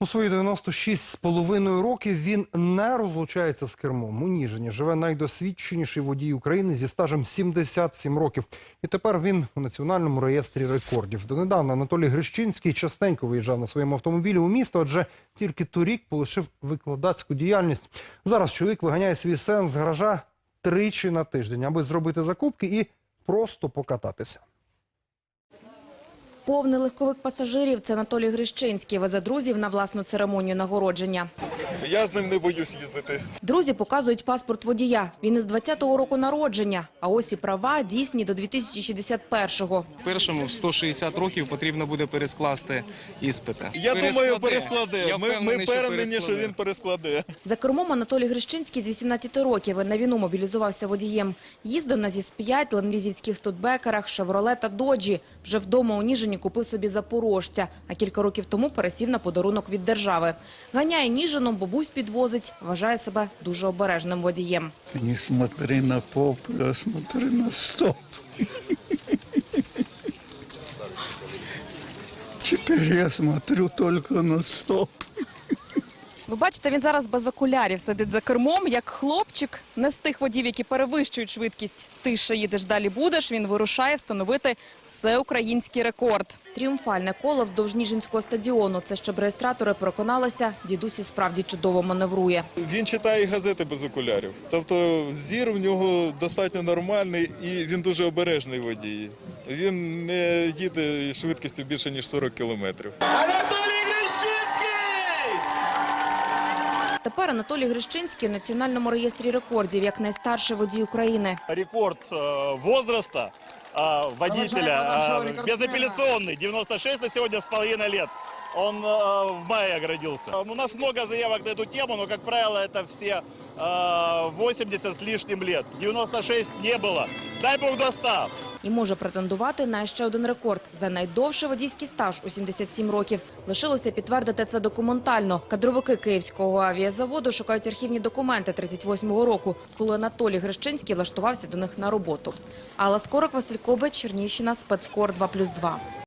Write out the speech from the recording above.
У свої 96 з половиною років він не розлучається з кермом. У Ніжині живе найдосвідченіший водій України зі стажем 77 років. І тепер він у національному реєстрі рекордів. Донедавна Анатолій Грищинський частенько виїжджав на своєму автомобілі у місто, адже тільки торік полишив викладацьку діяльність. Зараз чоловік виганяє свій сенс з гаража тричі на тиждень, аби зробити закупки і просто покататися. Повний легковик пасажирів – це Анатолій Грищинський. Везе друзів на власну церемонію нагородження. Я з ним не боюсь їздити. Друзі показують паспорт водія. Він із 20-го року народження, а ось і права дійсні до 2061-го. Першому в 160 років потрібно буде перескласти іспити. Я думаю, перескладе. Ми, ми що він перескладе. За кермом Анатолій Грищинський з 18 років на війну мобілізувався водієм. Їздив на ЗІС-5, лендлізівських студбекерах, «Шевроле» та «Доджі». Вже вдома у Ніжині купив собі «Запорожця», а кілька років тому пересів на подарунок від держави. Ганяє Ніжином, бабусь підвозить, вважає себе дуже обережним водієм. Не смотри на поп, а смотри на стоп. Тепер я смотрю только на стоп. Ви бачите, він зараз без окулярів сидить за кермом, як хлопчик, не з тих водів, які перевищують швидкість. Ти ще їдеш далі будеш, він вирушає встановити всеукраїнський рекорд. Тріумфальне коло вздовж Ніжинського стадіону. Це щоб реєстратори переконалися, дідусь і справді чудово маневрує. Він читає газети без окулярів. Тобто зір в нього достатньо нормальний і він дуже обережний водій. Він не їде швидкістю більше ніж 40 кілометрів. Тепер Анатолій Грищинський у національному реєстрі рекордів як найстарший водій України. рекорд э, возраста э, водителя э, безапелляционный, 96 на сегодня с половиной лет. Он э, в мае оградился. У нас много заявок на эту тему, но, как правило, это все э, 80 с лишним лет. 96 не было. Дай бог до 100. І може претендувати на ще один рекорд за найдовший водійський стаж у 77 років. Лишилося підтвердити це документально. Кадровики Київського авіазаводу шукають архівні документи 38-го року, коли Анатолій Грищинський влаштувався до них на роботу. Алла Скорик, Василь Кобець, Чернігівщина, спецкор 2+,2.